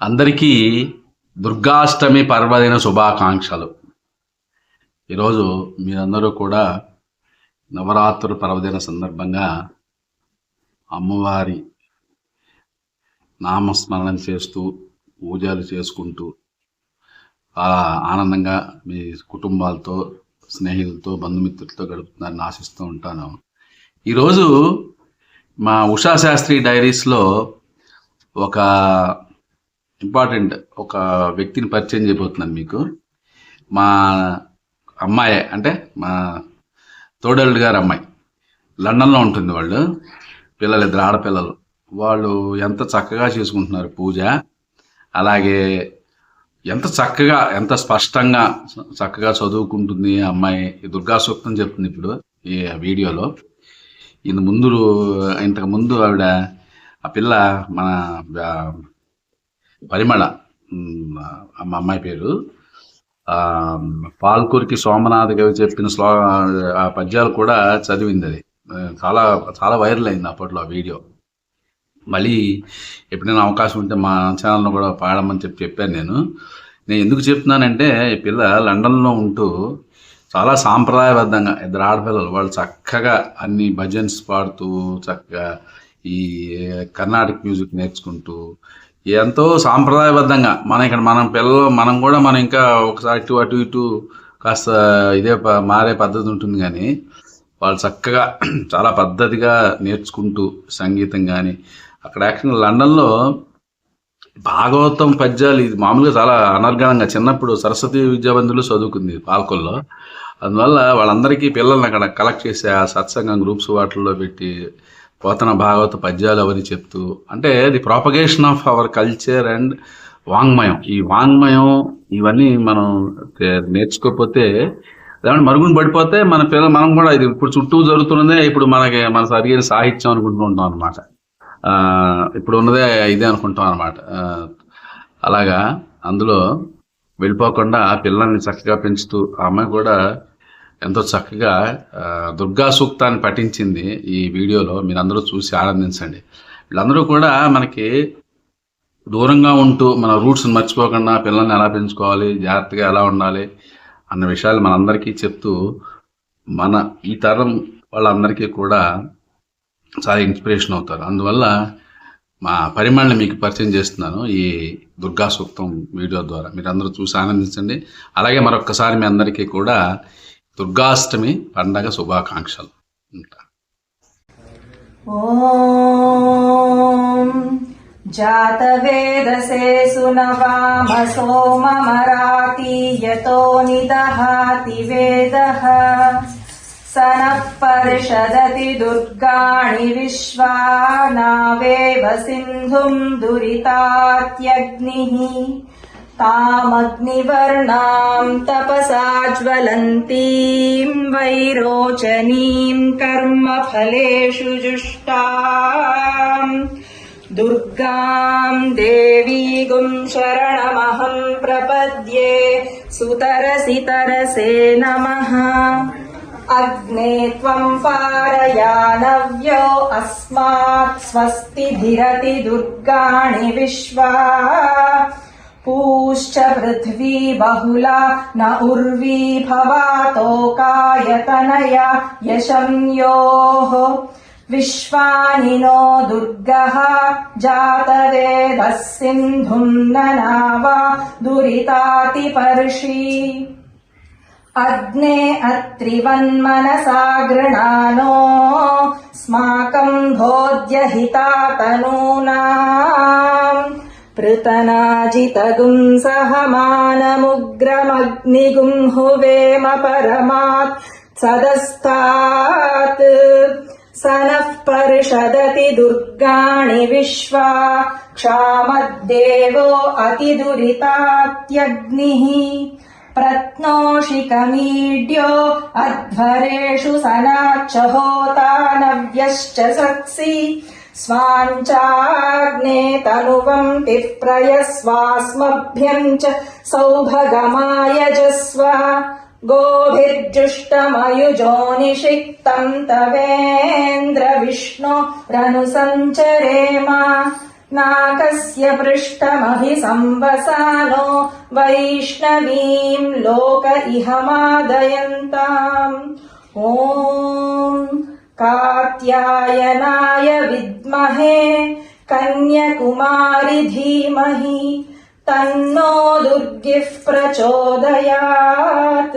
అందరికీ దుర్గాష్టమి పర్వదిన శుభాకాంక్షలు. ఈరోజు మీరందరూ కూడా నవరాత్రుల పర్వదిన సందర్భంగా అమ్మవారి నామస్మరణం చేస్తూ పూజలు చేసుకుంటూ ఆనందంగా మీ కుటుంబాలతో స్నేహితులతో బంధుమిత్రులతో గడుపుతున్నారని ఆశిస్తూ ఉంటాను. ఈరోజు మా ఉషా శాస్త్రి డైరీస్లో ఒక ఇంపార్టెంట్ ఒక వ్యక్తిని పరిచయం చేయబోతున్నాను మీకు. మా అమ్మాయి అంటే మా తోడల్లుడు గారు అమ్మాయి. లండన్లో ఉంటుంది వాళ్ళు. పిల్లలు ఇద్దరు ఆడపిల్లలు. వాళ్ళు ఎంత చక్కగా చేసుకుంటున్నారు పూజ. అలాగే ఎంత చక్కగా ఎంత స్పష్టంగా చక్కగా చదువుకుంటుంది ఆ అమ్మాయి. దుర్గా సూక్తం చెప్తుంది ఇప్పుడు ఈ వీడియోలో. ఇంత ముందు ఇంతకు ముందు ఆవిడ ఆ పిల్ల మన పరిమళ. మా అమ్మాయి పేరు. పాల్కూరికి సోమనాథ్ కవి చెప్పిన శ్లో ఆ పద్యాలు కూడా చదివింది అది. చాలా చాలా వైరల్ అయింది అప్పట్లో ఆ వీడియో. మళ్ళీ ఎప్పుడైనా అవకాశం ఉంటే మా ఛానల్ను కూడా పాడమని చెప్పి చెప్పాను నేను. నేను ఎందుకు చెప్తున్నానంటే ఈ పిల్ల లండన్లో ఉంటూ చాలా సాంప్రదాయబద్ధంగా ఇద్దరు ఆడపిల్లలు వాళ్ళు చక్కగా అన్ని భజన్స్ పాడుతూ చక్కగా ఈ కర్ణాటక మ్యూజిక్ నేర్చుకుంటూ ఎంతో సాంప్రదాయబద్ధంగా. మన ఇక్కడ మనం పిల్లలు మనం కూడా మనం ఇంకా ఒకసారి ఇటు అటు ఇటు కాస్త ఇదే ప- మారే పద్ధతి ఉంటుంది కానీ వాళ్ళు చక్కగా చాలా పద్ధతిగా నేర్చుకుంటూ సంగీతం కానీ అక్కడ యాక్చువల్ లండన్లో భాగవతం పద్యాలు ఇది మామూలుగా చాలా అనర్గణంగా చిన్నప్పుడు సరస్వతి విద్యాబంధులు చదువుకుంది పాల్కొల్లో. అందువల్ల వాళ్ళందరికీ పిల్లల్ని అక్కడ కలెక్ట్ చేసి ఆ సత్సంగం గ్రూప్స్ వాటిల్లో పెట్టి పోతన భాగవత పద్యాలు అవన్నీ చెప్తూ అంటే the propagation of our culture and వాంగ్మయం. ఈ వాంగ్మయం ఇవన్నీ మనం నేర్చుకోకపోతే దాని మరుగున పడిపోతే మన పిల్ల మనం కూడా ఇది ఇప్పుడు చుట్టూ జరుగుతున్నదే ఇప్పుడు మనకి మన సరిగిన సాహిత్యం అనుకుంటూ ఉంటాం అనమాట ఇప్పుడు ఉన్నదే ఇదే అనుకుంటాం అనమాట అలాగా అందులో వెళ్ళిపోకుండా ఆ పిల్లల్ని చక్కగా పెంచుతూ ఆ అమ్మాయి కూడా ఎంతో చక్కగా దుర్గా సూక్తాన్ని పఠించింది ఈ వీడియోలో మీరందరూ చూసి ఆనందించండి. వీళ్ళందరూ కూడా మనకి దూరంగా ఉంటూ మన రూట్స్ని మర్చిపోకుండా పిల్లల్ని ఎలా పెంచుకోవాలి జాగ్రత్తగా ఎలా ఉండాలి అన్న విషయాలు మనందరికీ చెప్తూ మన ఈ తరం వాళ్ళందరికీ కూడా చాలా ఇన్స్పిరేషన్ అవుతారు. అందువల్ల మా పరిమాణాన్ని మీకు పరిచయం చేస్తున్నాను ఈ దుర్గా సూక్తం వీడియో ద్వారా. మీరు అందరూ చూసి ఆనందించండి. అలాగే మరొక్కసారి మీ అందరికీ కూడా దుర్గాష్టమి పండగ శుభాకాంక్షలు. ఉంటా. జాతవేదసే సునవామ సోమమరాతీయతో నిదహాతి వేద. సనః పరిషదతి దుర్గాణి విశ్వానావేవ సింధుం దురితాత్యగ్ని. तामग्निवर्णाम् तपसा ज्वलन्तीम् वैरोचनीम् कर्मफलेषु जुष्टाम्। दुर्गाम् देवीगुम् शरणमहम् प्रपद्ये, सुतरसि तरसे नमः। अग्ने त्वम् पारयानव्यो, अस्मात् स्वस्तिभिरति दुर्गाणि विश्वा पूश्च पृथ्वी बहुला न उर्वी भवातोकायतनया यशम्योः विश्वानि नो दुर्गः जातवेदः सिन्धुम् न नावा दुरितातिपर्षि। अग्ने अत्रिवन्मनसा गृणानो स्माकम् भोज्यहिता तनूनाम् పృతనాజితగుం సహమానముగ్రమగ్నిగుం హువేమ పరమాత్ సదస్తాత్ సనః పరిషదతి దుర్గాణి విశ్వా క్షామద్దేవో అతిదురితాత్యగ్నిః ప్రత్నోషికమీడ్యో అధ్వరేషు సనాచ్చ హోతానవ్యశ్చ సత్సి स्वाञ्चाग्ने तनुवम् पिप्रयस्वास्मभ्यम् च सौभगमायजस्व गोभिर्जुष्टमयुजोनिषिक्तम् तवेन्द्र विष्णो रनुसञ्चरेम नाकस्य पृष्ठमभि संवसानो वैष्णवीम् लोक इह मादयन्ताम् ॐ कात्यायनाय विद्महे कन्याकुमारी धीमहि तन्नो दुर्गिः प्रचोदयात्।